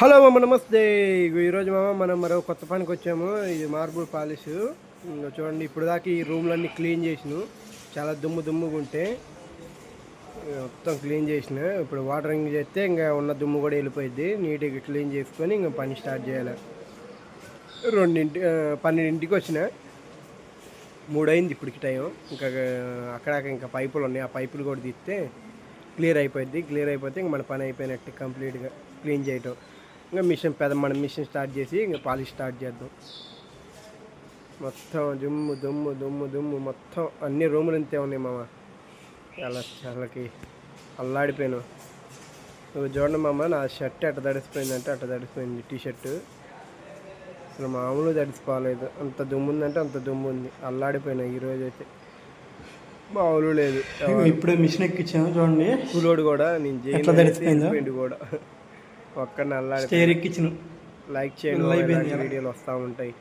Hello మామ నమస్తే. ఈరోజు మామ మనం మరో కొత్త పనికి వచ్చాము. ఇది మార్బుల్ పాలిష్. చూడండి ఇప్పుడు దాకా ఈ రూమ్లన్నీ క్లీన్ చేసినాను చాలా దుమ్ము దుమ్ముగా ఉంటే మొత్తం క్లీన్ చేసిన. ఇప్పుడు వాటరింగ్ చేస్తే ఇంకా ఉన్న దుమ్ము కూడా వెళ్ళిపోయింది నీట్గా క్లీన్ చేసుకొని ఇంకా పని స్టార్ట్ చేయాలి. రెండింటి పన్నెండింటికి వచ్చిన. మూడైంది ఇప్పటికి టైం. ఇంకా అక్కడ ఇంకా పైపులు ఉన్నాయి. ఆ పైపులు కూడా తీస్తే క్లియర్ అయిపోయింది క్లియర్ అయిపోతే ఇంక మన పని అయిపోయినట్టు కంప్లీట్గా క్లీన్ చేయటం. ఇంకా మిషన్ పెద్ద మన మిషన్ స్టార్ట్ చేసి ఇంకా పాలిష్ స్టార్ట్ చేద్దాం. మొత్తం దుమ్ము దుమ్ము దుమ్ము దుమ్ము మొత్తం అన్ని రూములు ఇంతే ఉన్నాయి మామ. చాలా చాలాకి అల్లాడిపోయాను. నువ్వు చూడండి మామ నా షర్ట్ ఎట్ట తడిసిపోయిందంటే అట్ట తడిసిపోయింది టీ షర్టు అసలు మామూలు తడిసిపోలేదు. అంత దుమ్ము ఉందంటే అంత దుమ్ము ఉంది. అల్లాడిపోయినా ఈరోజు అయితే. మామూలు లేదు. ఇప్పుడే మిషన్ ఎక్కించాము చూడండి. కూలోడు కూడా నేను? చేయను కూడా. ఒక్కడిని అల్లాడి స్టేర్ ఎక్కించిన లైక్ చేయండి. వీడియోలు వస్తూ ఉంటాయి